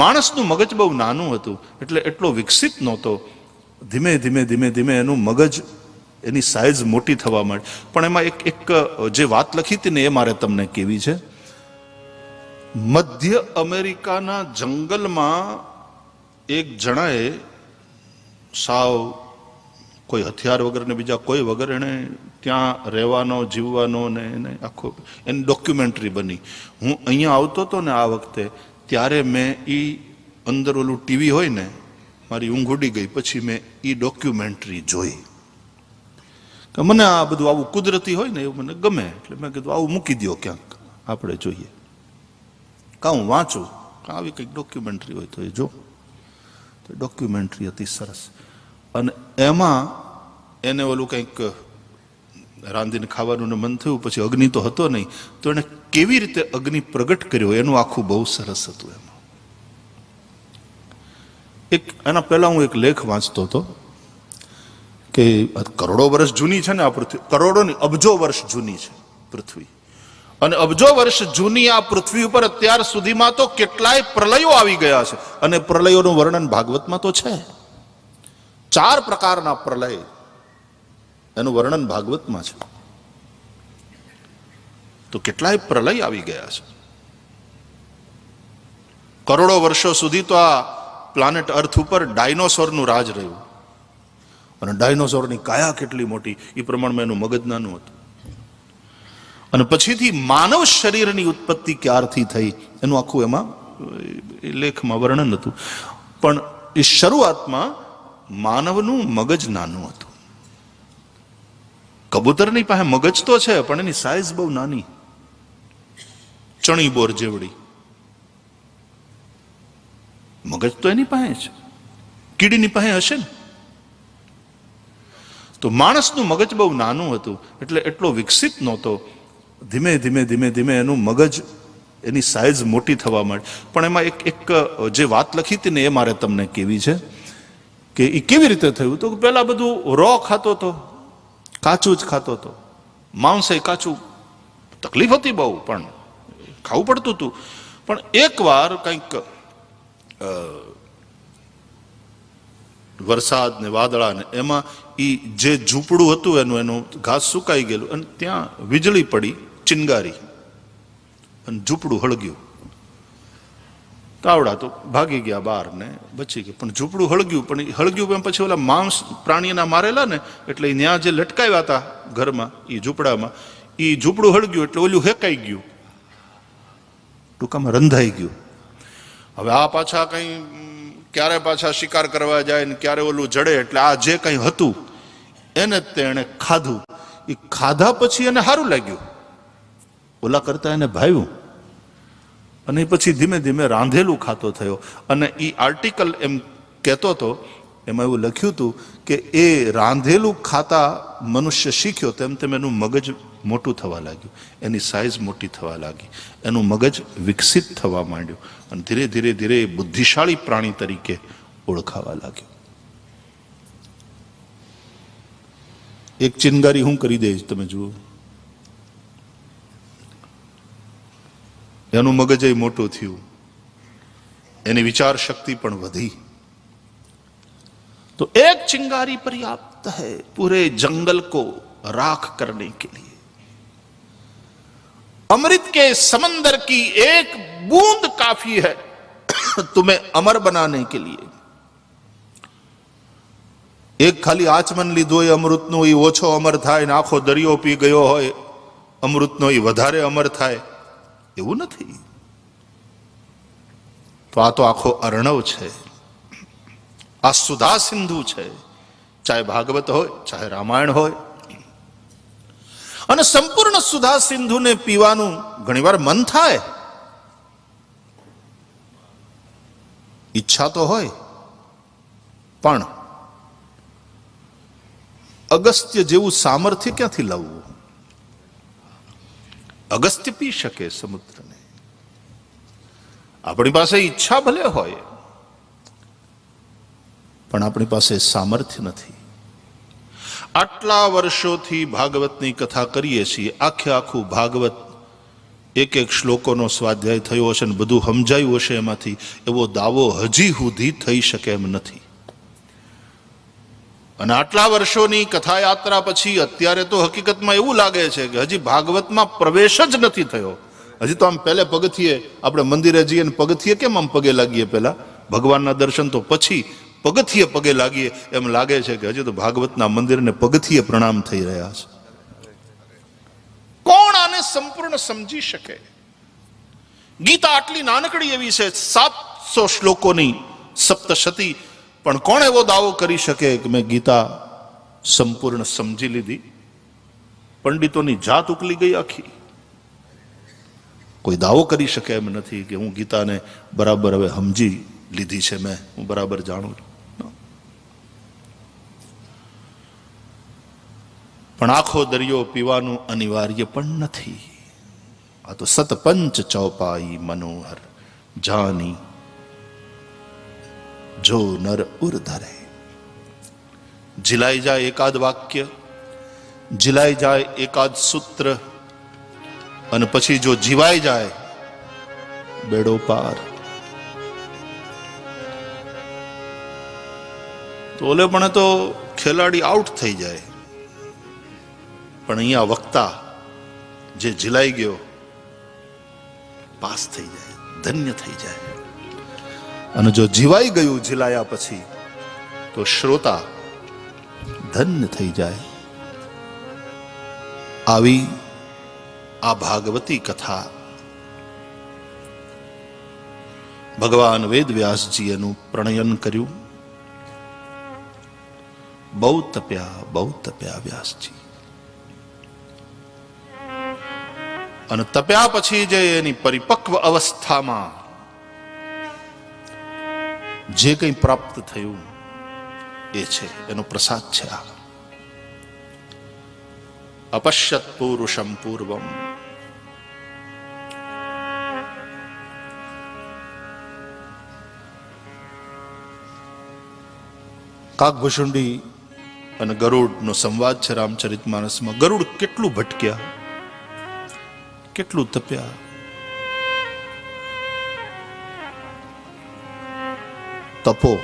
માણસનું મગજ બહુ નાનું હતું, એટલે એટલો વિકસિત નહોતો. ધીમે ધીમે ધીમે ધીમે એનું મગજ એની સાઇઝ મોટી થવા માંડી. પણ એમાં એક એક, જે વાત લખી હતી ને એ મારે તમને કેવી છે? મધ્ય અમેરિકાના જંગલમાં એક જણાએ સાવ કોઈ હથિયાર વગર ને બીજા કોઈ વગર એણે ત્યાં રહેવાનો, જીવવાનો ને એને આખો, એની ડોક્યુમેન્ટરી બની. હું અહીંયા આવતો હતો ને આ વખતે ત્યારે મેં એ અંદર ઓલું ટીવી હોય ને, મારી ઊંઘ ઉડી ગઈ. પછી મેં એ ડોક્યુમેન્ટરી જોઈ. કે મને આ બધું આવું કુદરતી હોય ને એવું મને ગમે. એટલે મેં કીધું, આવું મૂકી દો ક્યાંક. આપણે જોઈએ. કાં હું વાંચું. કાં આવી કંઈક ડોક્યુમેન્ટરી હોય તો એ જો. તો ડોક્યુમેન્ટરી હતી સરસ. અને એમાં એને ઓલું કંઈક રાંધીને ખાવાનું મન થયું, પછી અગ્નિ તો હતો નહીં, તો એને કેવી રીતે અગ્નિ પ્રગટ કર્યો એનું આખું બહુ સરસ હતું એમાં. એક, એના પહેલા હું એક લેખ વાંચતો હતો કે કરોડો વર્ષ જૂની છે ને આ પૃથ્વી, કરોડો નહીં, અબજો વર્ષ જૂની છે પૃથ્વી. અને અબજો વર્ષ જૂની આ પૃથ્વી ઉપર અત્યાર સુધીમાં તો કેટલાય પ્રલયો આવી ગયા છે. અને પ્રલયોનું વર્ણન ભાગવતમાં તો છે. ચાર પ્રકારના પ્રલય એનું વર્ણન ભાગવતમાં છે. તો કેટલાય પ્રલય આવી ગયા છે. કરોડો વર્ષો સુધી તો આ પ્લાનેટ અર્થ ઉપર ડાયનોસોરનું રાજ રહ્યું. અને ડાયનોસોરની કાયા કેટલી મોટી એ પ્રમાણમાં એનું મગજ નાનું હતું. અને પછીથી માનવ શરીરની ઉત્પત્તિ ક્યારથી થઈ, એનું આખું એમાં લેખમાં વર્ણન હતું. પણ એ શરૂઆતમાં માનવનું મગજ નાનું હતું. કબૂતરની પાસે મગજ તો છે, પણ એની સાઈઝ બહુ નાની. ચણી બોર જેવડી. મગજ તો એની પાસે છે. કીડીની પાસે હશે ને? તો માણસનું મગજ બહુ નાનું હતું, એટલે એટલો વિકસિત નહોતો. ધીમે ધીમે ધીમે ધીમે એનું મગજ એની સાઇઝ મોટી થવા માંડી. પણ એમાં એક એક, જે વાત લખી હતી ને એ મારે તમને કેવી છે, કે એ કેવી રીતે થયું? તો પહેલાં બધું રો ખાતો હતો કાચું જ ખાતો હતો. માંસે કાચું તકલીફ હતી બહુ, પણ ખાવું પડતું હતું. પણ એકવાર કંઈક વરસાદ ને વાદળા ને એમાં એ જે ઝૂંપડું હતું એનું એનું ઘાસ સુકાઈ ગયેલું અને ત્યાં વીજળી પડી, ચિનગારી. અને ઝૂંપડું હળગ્યું. તાવડા તો ભાગી ગયા બહાર ને બચી ગયા. પણ ઝૂંપડું હળગ્યું, પણ હળગ્યું એમ પછી ઓલા માંસ પ્રાણીના મારેલા ને, એટલે ત્યાં જે લટકાવ્યા હતા ઘરમાં એ ઝૂંપડામાં એ ઝૂંપડું હળગ્યું એટલે ઓલું હેકાઈ ગયું. ટૂંકામાં રંધાઈ ગયું. હવે આ પાછા કઈ, ક્યારે પાછા શિકાર કરવા જાય ને ક્યારે ઓલું જડે એટલે આ જે કંઈ હતું, એને તેણે ખાધું. એ ખાધા પછી એને સારું લાગ્યું. ઓલા કરતા એને ભાવ્યું. અને પછી ધીમે ધીમે રાંધેલું ખાતો થયો. અને એ આર્ટિકલ એમ કહેતો હતો, એમાં એવું લખ્યું હતું કે એ રાંધેલું ખાતા મનુષ્ય શીખ્યો તેમ તેમ એનું મગજ મોટું થવા લાગ્યું. એની સાઇઝ મોટી થવા લાગી. એનું મગજ વિકસિત થવા માંડ્યું. અને ધીરે ધીરે ધીરે એ બુદ્ધિશાળી પ્રાણી તરીકે ઓળખાવા લાગ્યું. એક ચિનગારી હું કરી દઈશ, તમે જુઓ. એનું મગજ ય મોટું થયું એની વિચાર શક્તિ પણ વધી तो एक चिंगारी पर्याप्त है पूरे जंगल को राख करने के लिए अमृत के समंदर की एक बूंद काफी है तुम्हें अमर बनाने के लिए એક ખાલી આચમન લીધું હોય અમૃતનું એ ઓછો અમર થાય ને આખો દરિયો પી ગયો હોય અમૃતનો એ વધારે અમર થાય એવું નથી. તો આ તો આખો અર્ણવ છે. આ સુધા સિંધુ છે. ચાહે ભાગવત હોય, ચાહે રામાયણ હોય. અને સંપૂર્ણ સુધા સિંધુને પીવાનું ઘણીવાર મન થાય. ઈચ્છા તો હોય. પણ અગસ્ત્ય જેવું સામર્થ્ય ક્યાંથી લાવવું? અગસ્ત્ય પી શકે સમુદ્રને. આપણી પાસે ઈચ્છા ભલે હોય, પણ આપણી પાસે સામર્થ્ય નથી. આટલા વર્ષોથી ભાગવતની કથા કરીએ છીએ. આખે આખું ભાગવત એક એક શ્લોકોનો સ્વાધ્યાય થયો હશે ને બધું સમજાયું હશે એમાંથી. એવો દાવો હજી સુધી થઈ શકે એમ નથી. અને આટલા વર્ષોની કથાયાત્રા પછી અત્યારે તો હકીકતમાં એવું લાગે છે કે હજી ભાગવતમાં પ્રવેશ જ નથી થયો. હજી તો આમ પહેલે પગથિયે આપણે મંદિરે જઈએ ને પગથિયે કેમ આમ પગે લાગીએ પહેલા? ભગવાનના દર્શન તો પછી પગથિયે પગે લાગીએ એમ લાગે છે કે હજી તો ભાગવતના મંદિરને પગથિયે પ્રણામ થઈ રહ્યા છે. કોણ આને સંપૂર્ણ સમજી શકે? ગીતા આટલી નાનકડી એવી છે, સાતસો શ્લોકોની સપ્તશતી પણ કોણ એવો દાવો કરી શકે કે મેં ગીતા સંપૂર્ણ સમજી લીધી? પંડિતોની જાત ઉકલી ગઈ આખી. કોઈ દાવો કરી શકે એમ નથી કે હું ગીતાને બરાબર હવે સમજી લીધી છે મેં, હું બરાબર જાણું છું. પણ આખો દરિયો પીવાનું અનિવાર્ય પણ નથી. આ તો સતપંચ ચોપાઈ મનોહર, જાની જો નર ઉર ધરે. જીલાઈ જાય એકાદ વાક્ય, જીલાઈ જાય એકાદ સૂત્ર, અને પછી જો જીવાઈ જાય, બેડો પાર. તો ઓલે પણ તો ખેલાડી આઉટ થઈ જાય. પણ અહીંયા વક્તા જે જીલાઈ ગયો, પાસ થઈ જાય, ધન્ય થઈ જાય. અને જો જીવાઈ ગયું જીલાયા પછી, તો શ્રોતા ધન્ય થઈ જાય. આવી આ ભાગવતી કથા. ભગવાન વેદ વ્યાસજી એનું પ્રણયન કર્યું. બહુ તપ્યા બહુ તપ્યા વ્યાસજી. અને તપ્યા પછી જે એની પરિપક્વ અવસ્થામાં જે કંઈ પ્રાપ્ત થયું એ છે, એનો પ્રસાદ છે આ. અપશ્યત પુરુષમ પૂર્વમ. કાકભૂષુંડી અને ગરુડનો સંવાદ છે રામચરિત માનસમાં ગરુડ કેટલું ભટક્યા, કેટલું તપ્યા તપો.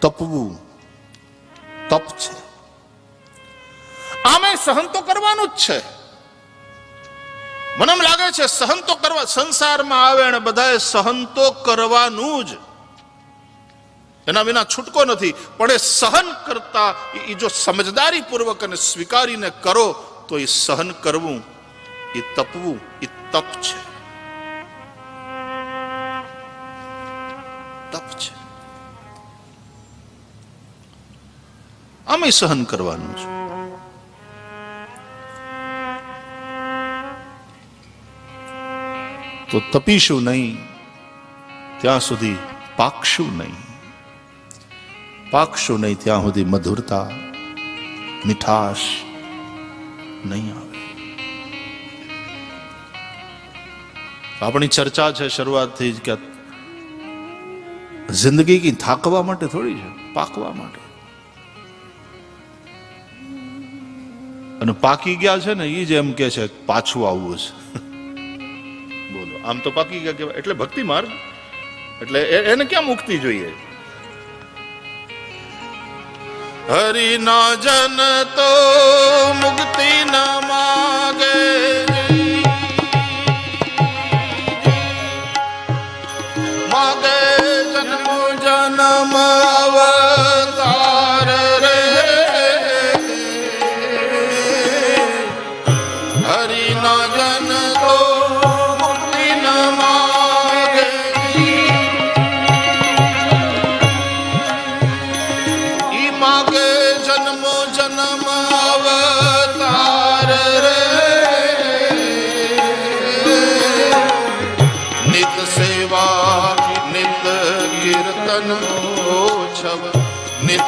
તપવું. તપ છે. આમે સહન તો કરવાનું જ છે. મને લાગે છે સહન તો કરવા, સંસારમાં આવે અને બધાએ સહન તો કરવાનું જ. એના વિના છૂટકો નથી, પણ એ સહન કરતા એ- એ જો સમજદારી પૂર્વક અને સ્વીકારીને કરો, તો એ સહન કરવું એ તપવું એ તપ છે. તપ છે. આમે સહન કરવાનું છે. તો તપીશું નહીં, ત્યાં સુધી પાકશું નહીં. પાકશું નહીં, ત્યાં સુધી મધુરતા, મીઠાશ નહીં આવે. આપણી ચર્ચા છે શરૂઆતથી જ કે જિંદગી કઈ થાકવા માટે થોડી છે, પાકવા માટે. અને પાકી ગયા છે ને એ જ એમ કે છે, પાછું આવવું છે. બોલો, આમ તો પાકી ગયા કેવાય એટલે ભક્તિ માર્ગ? એટલે એને ક્યાં મુક્તિ જોઈએ? હરિ ના જન તો મુક્તિ ન માગે.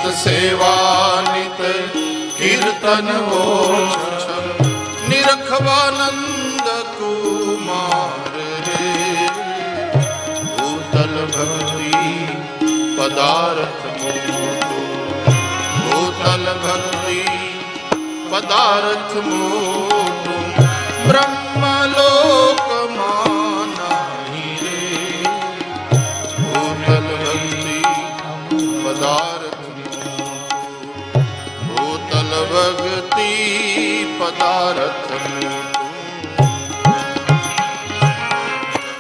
નિત સેવા નિત કીર્તન ઓછવ નિરખવાનંદ કુમાર રે ભૂતલ ભક્તિ પદાર્થ ભૂતલ ભક્તિ પદાર્થ મોટો બ્રહ્મલોકમાં